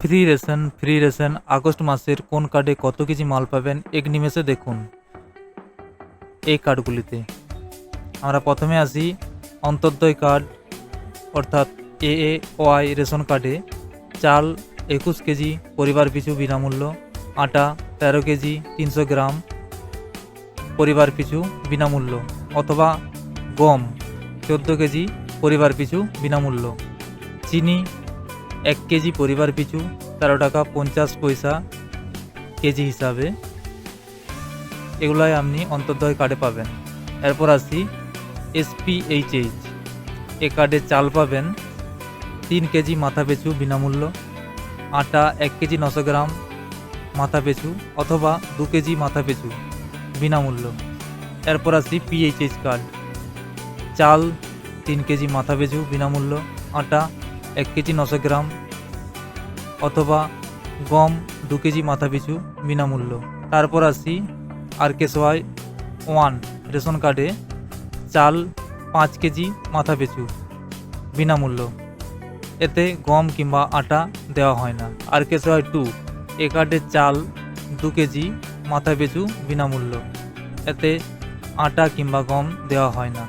Free ration free ration, August মাসের কোন কার্ডে কত কেজি মাল পাবেন, এক নিমেষে দেখুন। এই কার্ডগুলিতে আমরা প্রথমে আসি অন্তর্দয় কার্ড অর্থাৎ এ এ ওয়াই রেশন কার্ডে চাল একুশ কেজি, পরিবার পিছু বিনামূল্য, আটা তেরো কেজি, তিনশো গ্রাম, পরিবার পিছু বিনামূল্য, অথবা গম চোদ্দ কেজি, পরিবার পিছু বিনামূল্য। চিনি এক কেজি পরিবার পিছু, তেরো টাকা পঞ্চাশ পয়সা কেজি হিসাবে। এগুলাই আপনি অন্তর্দয় কার্ডে পাবেন। এরপর আসি এসপিএইচএইচ এ কার্ডে চাল পাবেন তিন কেজি মাথা পিছু বিনামূল্য, আটা এক কেজি নশো গ্রাম মাথা পিছু অথবা দু কেজি মাথা পিছু বিনামূল্য। এরপর আসি পিএইচএইচ কার্ড চাল তিন কেজি মাথা পিছু বিনামূল্য, আটা এক কেজি নশো গ্রাম অথবা গম দু কেজি মাথা পিছু বিনামূল্য। তারপর আসি আর কেসওয়াই ওয়ান রেশন কার্ডে চাল পাঁচ কেজি মাথা পিছু বিনামূল্য। এতে গম কিংবা আটা দেওয়া হয় না। আর কেসওয়াই টু এ কার্ডে চাল দু কেজি মাথা পিছু বিনামূল্য। এতে আটা কিংবা গম দেওয়া হয় না।